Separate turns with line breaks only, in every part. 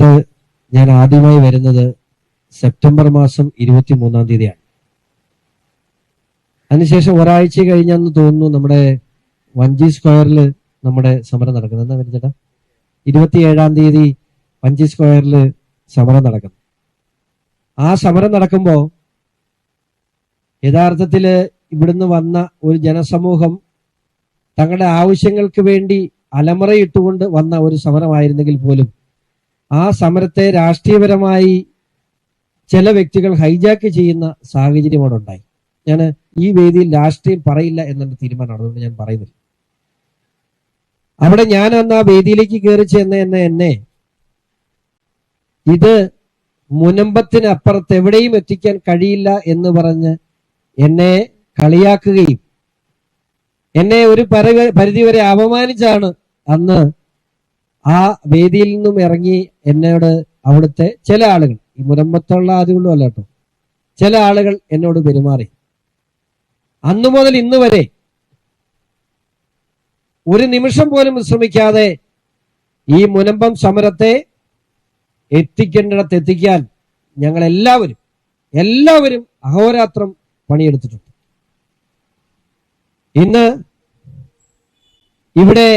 ഇങ്ങോട്ട് ഞാൻ ആദ്യമായി വരുന്നത് സെപ്റ്റംബർ മാസം ഇരുപത്തി മൂന്നാം തീയതിയാണ്. അതിനുശേഷം ഒരാഴ്ച കഴിഞ്ഞെന്ന് തോന്നുന്നു നമ്മുടെ വഞ്ചി സ്ക്വയറിൽ നമ്മുടെ സമരം നടക്കുന്നത്. എന്താ വരുന്നേട്ടാ ഇരുപത്തിയേഴാം തീയതി വഞ്ചി സ്ക്വയറിൽ സമരം നടക്കുന്നു. ആ സമരം നടക്കുമ്പോൾ യഥാർത്ഥത്തിൽ ഇവിടുന്ന് വന്ന ഒരു ജനസമൂഹം തങ്ങളുടെ ആവശ്യങ്ങൾക്ക് വേണ്ടി അലമുറയിട്ടുകൊണ്ട് വന്ന ഒരു സമരമായിരുന്നെങ്കിൽ പോലും ആ സമരത്തെ രാഷ്ട്രീയപരമായി ചില വ്യക്തികൾ ഹൈജാക്ക് ചെയ്യുന്ന സാഹചര്യം അവിടെ ഉണ്ടായി. ഞാൻ ഈ വേദിയിൽ രാഷ്ട്രീയം പറയില്ല എന്നൊരു തീരുമാനമാണ് അതുകൊണ്ട് ഞാൻ പറയുന്നില്ല. അവിടെ ഞാൻ അന്ന് ആ വേദിയിലേക്ക് കയറി ചെന്ന എന്നെ എന്നെ ഇത് മുനമ്പത്തിനപ്പുറത്ത് എവിടെയും എത്തിക്കാൻ കഴിയില്ല എന്ന് പറഞ്ഞ് എന്നെ കളിയാക്കുകയും എന്നെ ഒരു പരിധി പരിധിവരെ അപമാനിച്ചാണ് അന്ന് ആ വേദിയിൽ നിന്നും ഇറങ്ങി എന്നോട് അവിടുത്തെ ചില ആളുകൾ ഈ മുരമ്പത്തുള്ള ആദ്യമുള്ളൂ അല്ല കേട്ടോ. ചില ആളുകൾ എന്നോട് പെരുമാറി. അന്നു മുതൽ ഇന്ന് വരെ ഒരു നിമിഷം പോലും വിശ്രമിക്കാതെ ഈ മുനമ്പം സമരത്തെ എത്തിക്കേണ്ടിടത്ത് എത്തിക്കാൻ ഞങ്ങൾ എല്ലാവരും എല്ലാവരും അഹോരാത്രം പണിയെടുത്തിട്ടുണ്ട്. ഇന്ന് ഇവിടെ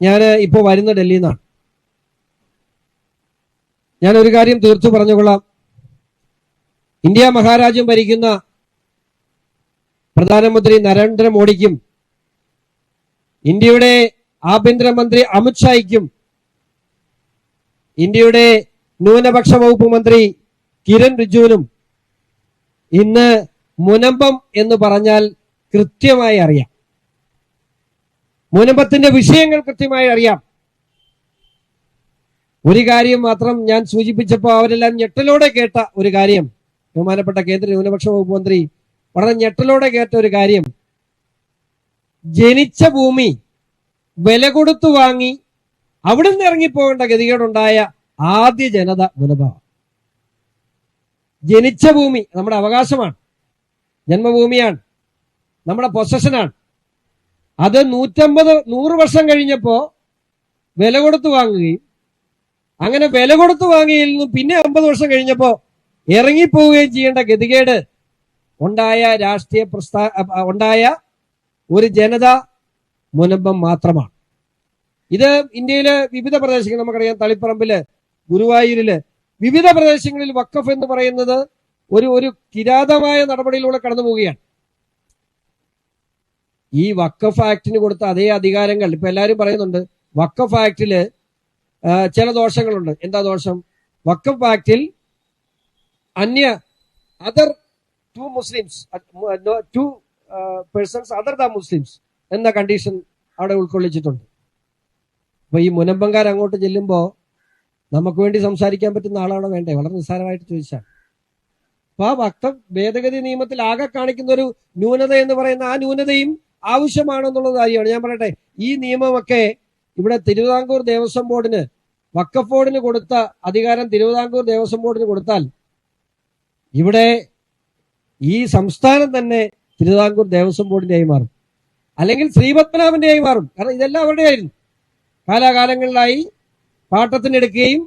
ഞാൻ ഇപ്പോൾ വരുന്ന ഡൽഹിയിൽ നിന്നാണ് ഞാൻ ഒരു കാര്യം തീർത്തു പറഞ്ഞുകൊള്ളാം. ഇന്ത്യ മഹാരാജ്യം ഭരിക്കുന്ന പ്രധാനമന്ത്രി നരേന്ദ്രമോദിക്കും ഇന്ത്യയുടെ ആഭ്യന്തരമന്ത്രി അമിത്ഷായ്ക്കും ഇന്ത്യയുടെ ന്യൂനപക്ഷ വകുപ്പ് മന്ത്രി കിരൺ റിജുവിനും ഇന്ന് മുനമ്പം എന്ന് പറഞ്ഞാൽ കൃത്യമായി അറിയാം. മുനമ്പത്തിന്റെ വിഷയങ്ങൾ കൃത്യമായി അറിയാം. ഒരു കാര്യം മാത്രം ഞാൻ സൂചിപ്പിച്ചപ്പോൾ അവരെല്ലാം ഞെട്ടലോടെ കേട്ട ഒരു കാര്യം. ബഹുമാനപ്പെട്ട കേന്ദ്ര ന്യൂനപക്ഷ വകുപ്പ് മന്ത്രി വളരെ ഞെട്ടലോടെ കേട്ട ഒരു കാര്യം. ജനിച്ച ഭൂമി വില കൊടുത്തു വാങ്ങി അവിടുന്ന് ഇറങ്ങിപ്പോകേണ്ട ഗതികേടുണ്ടായ ആദ്യ ജനത മുനമ്പ ജനിച്ച ഭൂമി നമ്മുടെ അവകാശമാണ്. ജന്മഭൂമിയാണ്. നമ്മുടെ പൊസഷനാണ് അത് നൂറ്റമ്പത് നൂറ് വർഷം കഴിഞ്ഞപ്പോ വില കൊടുത്തു വാങ്ങുകയും അങ്ങനെ വില കൊടുത്ത് വാങ്ങിയിൽ നിന്നും പിന്നെ അമ്പത് വർഷം കഴിഞ്ഞപ്പോ ഇറങ്ങിപ്പോവുകയും ചെയ്യേണ്ട ഗതികേട് ഉണ്ടായ രാഷ്ട്രീയ പ്രസ്ഥാ ഉണ്ടായ ഒരു ജനത മുനമ്പം മാത്രമാണ്. ഇത് ഇന്ത്യയിലെ വിവിധ പ്രദേശങ്ങൾ നമുക്കറിയാം തളിപ്പറമ്പിൽ ഗുരുവായൂരിൽ വിവിധ പ്രദേശങ്ങളിൽ വക്കഫ് എന്ന് പറയുന്നത് ഒരു ഒരു കിരാതമായ നടപടിയിലൂടെ കടന്നു പോവുകയാണ് ഈ വക്കഫ് ആക്ടിന് കൊടുത്ത അതേ അധികാരങ്ങൾ ഇപ്പൊ എല്ലാവരും പറയുന്നുണ്ട് വക്കഫ് ആക്ടിൽ ചില ദോഷങ്ങളുണ്ട്. എന്താ ദോഷം? വക്കഫ് ആക്ടിൽ അന്യ other to Muslims to persons other the Muslims എന്ന കണ്ടീഷൻ അവിടെ ഉൾക്കൊള്ളിച്ചിട്ടുണ്ട്. അപ്പൊ ഈ മുനമ്പങ്കാർ അങ്ങോട്ട് ചെല്ലുമ്പോ നമുക്ക് വേണ്ടി സംസാരിക്കാൻ പറ്റുന്ന ആളാണോ വേണ്ടേ? വളരെ നിസ്സാരമായിട്ട് ചോദിച്ചാൽ. അപ്പൊ ആ വക്ത ഭേദഗതി നിയമത്തിൽ ആകെ കാണിക്കുന്ന ഒരു ന്യൂനത എന്ന് പറയുന്ന ആ ന്യൂനതയും ആവശ്യമാണെന്നുള്ള കാര്യമാണ്. ഞാൻ പറയട്ടെ ഈ നിയമമൊക്കെ ഇവിടെ തിരുവിതാംകൂർ ദേവസ്വം ബോർഡിന് വക്കഫ് ബോർഡിന് കൊടുത്ത അധികാരം തിരുവിതാംകൂർ ദേവസ്വം ബോർഡിന് കൊടുത്താൽ ഇവിടെ ഈ സംസ്ഥാനം തന്നെ തിരുവിതാംകൂർ ദേവസ്വം ബോർഡിന്റെ ആയി മാറും. അല്ലെങ്കിൽ ശ്രീപത്മനാഭന്റെ ആയി മാറും. കാരണം ഇതെല്ലാം അവരുടെ ആയിരുന്നു. കാലാകാലങ്ങളിലായി പാട്ടത്തിനെടുക്കുകയും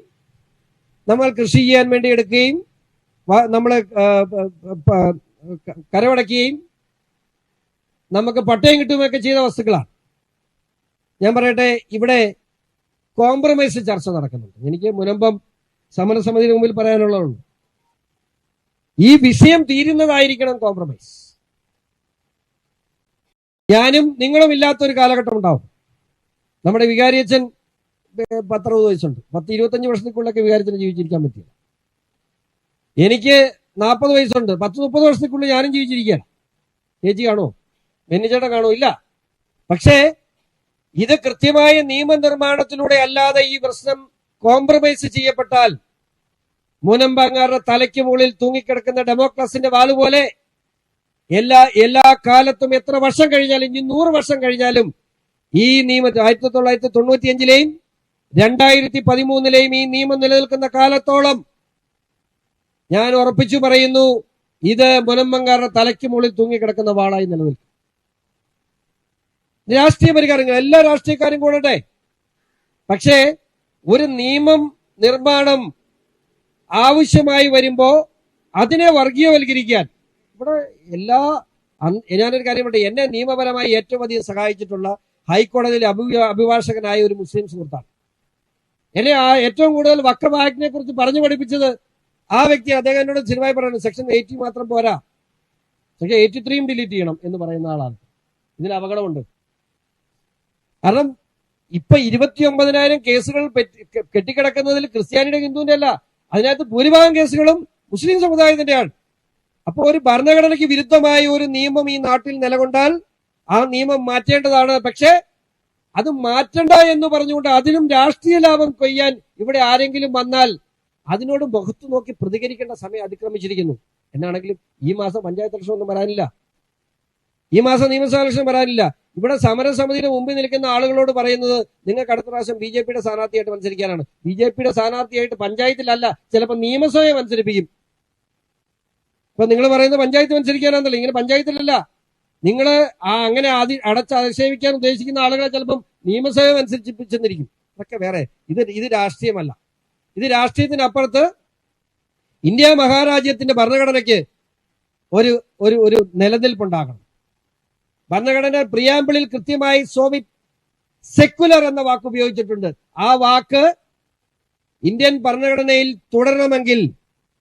നമ്മൾ കൃഷി ചെയ്യാൻ വേണ്ടി എടുക്കുകയും നമ്മൾ കരമടക്കുകയും നമുക്ക് പട്ടയം കിട്ടുകയൊക്കെ ചെയ്ത വസ്തുക്കളാണ്. ഞാൻ പറയട്ടെ ഇവിടെ കോംപ്രമൈസ് ചർച്ച നടക്കുന്നുണ്ട്. എനിക്ക് മുനമ്പം സമരസമിതിയുടെ മുമ്പിൽ പറയാനുള്ളതുണ്ട്. ഈ വിഷയം തീരുന്നതായിരിക്കണം കോംപ്രമൈസ് ഞാനും നിങ്ങളും ഇല്ലാത്തൊരു കാലഘട്ടം ഉണ്ടാവും. നമ്മുടെ വികാരിയച്ഛൻ പത്തറുപത് വയസ്സുണ്ട് പത്ത് ഇരുപത്തഞ്ച് വർഷത്തിക്കുള്ളൊക്കെ വികാരത്തിന് ജീവിച്ചിരിക്കാൻ പറ്റില്ല എനിക്ക് നാൽപ്പത് വയസ്സുണ്ട്. പത്ത് മുപ്പത് വർഷത്തിക്കുള്ളിൽ ഞാനും ജീവിച്ചിരിക്കുകയാണ്. ചേച്ചി കാണോ ബെന്നിച്ചേട്ടൻ കാണൂ ഇല്ല. പക്ഷേ ഇത് കൃത്യമായ നിയമനിർമ്മാണത്തിലൂടെ അല്ലാതെ ഈ പ്രശ്നം കോംപ്രമൈസ് ചെയ്യപ്പെട്ടാൽ മൂനമ്പാങ്ങാരുടെ തലയ്ക്ക് മുകളിൽ തൂങ്ങിക്കിടക്കുന്ന ഡെമോക്രസിന്റെ വാൽ പോലെ എല്ലാ എല്ലാ കാലത്തും എത്ര വർഷം കഴിഞ്ഞാലും ഇനി നൂറ് വർഷം കഴിഞ്ഞാലും ഈ നിയമ ആയിരത്തി തൊള്ളായിരത്തി തൊണ്ണൂറ്റിയഞ്ചിലെയും രണ്ടായിരത്തി പതിമൂന്നിലെയും ഈ നിയമം നിലനിൽക്കുന്ന കാലത്തോളം ഞാൻ ഉറപ്പിച്ചു പറയുന്നു ഇത് മുനമ്പങ്കാരുടെ തലയ്ക്ക് മുകളിൽ തൂങ്ങിക്കിടക്കുന്ന വാളായി നിലനിൽക്കും. രാഷ്ട്രീയ പരിഹാരങ്ങൾ എല്ലാ രാഷ്ട്രീയക്കാരും കൂടട്ടെ. പക്ഷേ ഒരു നിയമം നിർമ്മാണം ആവശ്യമായി വരുമ്പോ അതിനെ വർഗീയവൽക്കരിക്കാൻ ഇവിടെ എല്ലാ ഞാനൊരു കാര്യം പറയട്ടെ എന്നെ നിയമപരമായി ഏറ്റവും അധികം സഹായിച്ചിട്ടുള്ള ഹൈക്കോടതിയിലെ അഭി അഭിഭാഷകനായ ഒരു മുസ്ലിം സുഹൃത്താണ്. എന്നെ ആ ഏറ്റവും കൂടുതൽ വക്രവാഹിനെ കുറിച്ച് പറഞ്ഞു പഠിപ്പിച്ചത് ആ വ്യക്തി അദ്ദേഹം എന്നോട് സിനിമയിൽ പറയുന്നത് സെക്ഷൻ എയ്റ്റി മാത്രം പോരാ. സെക്ഷൻ എയ്റ്റി ത്രീയും ഡിലീറ്റ് ചെയ്യണം എന്ന് പറയുന്ന ആളാണ്. ഇതിന് അപകടമുണ്ട്. കാരണം ഇപ്പൊ ഇരുപത്തി ഒമ്പതിനായിരം കേസുകൾ കെട്ടിക്കിടക്കുന്നതിൽ ക്രിസ്ത്യാനിയുടെ ഹിന്ദുവിന്റെ അല്ല അതിനകത്ത് ഭൂരിഭാഗം കേസുകളും മുസ്ലിം സമുദായത്തിന്റെയാണ്. അപ്പോൾ ഒരു ഭരണഘടനയ്ക്ക് വിരുദ്ധമായ ഒരു നിയമം ഈ നാട്ടിൽ നിലകൊണ്ടാൽ ആ നിയമം മാറ്റേണ്ടതാണ്. പക്ഷേ അത് മാറ്റണ്ട എന്ന് പറഞ്ഞുകൊണ്ട് അതിലും രാഷ്ട്രീയ ലാഭം കൊയ്യാൻ ഇവിടെ ആരെങ്കിലും വന്നാൽ അതിനോട് മുഖത്ത് നോക്കി പ്രതികരിക്കേണ്ട സമയം അതിക്രമിച്ചിരിക്കുന്നു. എന്നാണെങ്കിലും ഈ മാസം പഞ്ചായത്ത് ഇലക്ഷൻ ഒന്നും വരാനില്ല. ഈ മാസം നിയമസഭാ ഇലക്ഷൻ വരാനില്ല. ഇവിടെ സമരസമിതിയുടെ മുമ്പിൽ നിൽക്കുന്ന ആളുകളോട് പറയുന്നത് നിങ്ങൾ അടുത്ത പ്രാവശ്യം ബി ജെ പിയുടെ സ്ഥാനാർത്ഥിയായിട്ട് മത്സരിക്കാനാണ്. ബി ജെ പിയുടെ സ്ഥാനാർത്ഥിയായിട്ട് പഞ്ചായത്തിലല്ല ചിലപ്പോൾ നിയമസഭയെ മത്സരിപ്പിക്കും. ഇപ്പൊ നിങ്ങൾ പറയുന്നത് പഞ്ചായത്ത് മത്സരിക്കാനാണെന്നല്ല ഇങ്ങനെ പഞ്ചായത്തിലല്ല. നിങ്ങൾ ആ അങ്ങനെ ആദ്യ അടച്ച് അധിക്ഷേപിക്കാൻ ഉദ്ദേശിക്കുന്ന ആളുകളെ ചിലപ്പം നിയമസഭയെ മത്സരിപ്പിച്ചെന്നിരിക്കും. അതൊക്കെ വേറെ ഇത് ഇത് രാഷ്ട്രീയമല്ല. ഇത് രാഷ്ട്രീയത്തിനപ്പുറത്ത് ഇന്ത്യ മഹാരാജ്യത്തിന്റെ ഭരണഘടനയ്ക്ക് ഒരു ഒരു ഒരു നിലനിൽപ്പുണ്ടാകണം. ഭരണഘടന പ്രിയാമ്പിളിൽ കൃത്യമായി സോവി സെക്കുലർ എന്ന വാക്ക് ഉപയോഗിച്ചിട്ടുണ്ട്. ആ വാക്ക് ഇന്ത്യൻ ഭരണഘടനയിൽ തുടരണമെങ്കിൽ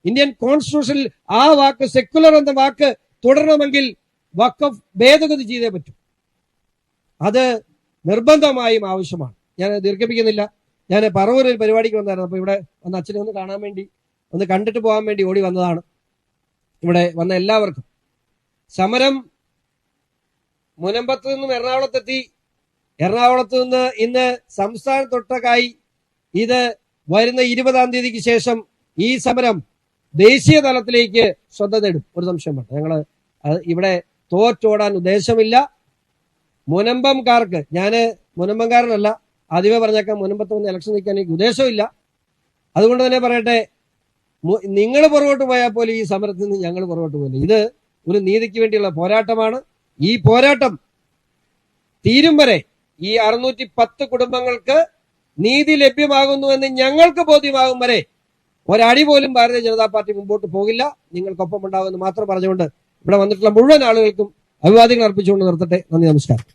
ഇന്ത്യൻ കോൺസ്റ്റിറ്റ്യൂഷനിൽ ആ വാക്ക് സെക്കുലർ എന്ന വാക്ക് തുടരണമെങ്കിൽ വക്കഫ് ഭേദഗതി ചെയ്തേ പറ്റൂ. അത് നിർബന്ധമായും ആവശ്യമാണ്. ഞാൻ ദീർഘിപ്പിക്കുന്നില്ല. ഞാൻ പറവൂരിൽ പരിപാടിക്ക് വന്നായിരുന്നു. അപ്പൊ ഇവിടെ ഒന്ന് അച്ഛനെ ഒന്ന് കാണാൻ വേണ്ടി ഒന്ന് കണ്ടിട്ട് പോകാൻ വേണ്ടി ഓടി വന്നതാണ്. ഇവിടെ വന്ന എല്ലാവർക്കും. സമരം മുനമ്പത്ത് നിന്നും എറണാകുളത്തെത്തി. എറണാകുളത്ത് നിന്ന് ഇന്ന് സംസ്ഥാനത്തൊട്ടക്കായി ഇത് വരുന്ന ഇരുപതാം തീയതിക്ക് ശേഷം ഈ സമരം ദേശീയ തലത്തിലേക്ക് ശ്രദ്ധ നേടും. ഒരു സംശയം വേണ്ട. ഞങ്ങൾ ഇവിടെ തോറ്റോടാൻ ഉദ്ദേശമില്ല. മുനമ്പംകാർക്ക് ഞാൻ മുനമ്പംകാരനല്ല ആദ്യമേ പറഞ്ഞേക്കാം മുനമ്പത്ത് നിന്ന് ഇലക്ഷൻ നിൽക്കാൻ എനിക്ക് ഉദ്ദേശമില്ല. അതുകൊണ്ട് തന്നെ പറയട്ടെ നിങ്ങൾ പുറകോട്ട് പോയാൽ പോലും ഈ സമരത്തിൽ നിന്ന് ഞങ്ങൾ പുറകോട്ട് പോകില്ല. ഇത് ഒരു നീതിക്ക് വേണ്ടിയുള്ള പോരാട്ടമാണ്. ഈ പോരാട്ടം തീരും വരെ ഈ അറുന്നൂറ്റി പത്ത് കുടുംബങ്ങൾക്ക് നീതി ലഭ്യമാകുന്നു എന്ന് ഞങ്ങൾക്ക് ബോധ്യമാകും വരെ ഒരടി പോലും ഭാരതീയ ജനതാ പാർട്ടി മുമ്പോട്ട് പോകില്ല. നിങ്ങൾക്കൊപ്പം ഉണ്ടാകുമെന്ന് മാത്രം പറഞ്ഞുകൊണ്ട് ഇവിടെ വന്നിട്ടുള്ള മുഴുവൻ ആളുകൾക്കും അഭിവാദ്യങ്ങൾ അർപ്പിച്ചുകൊണ്ട് നിർത്തട്ടെ. നന്ദി നമസ്കാരം.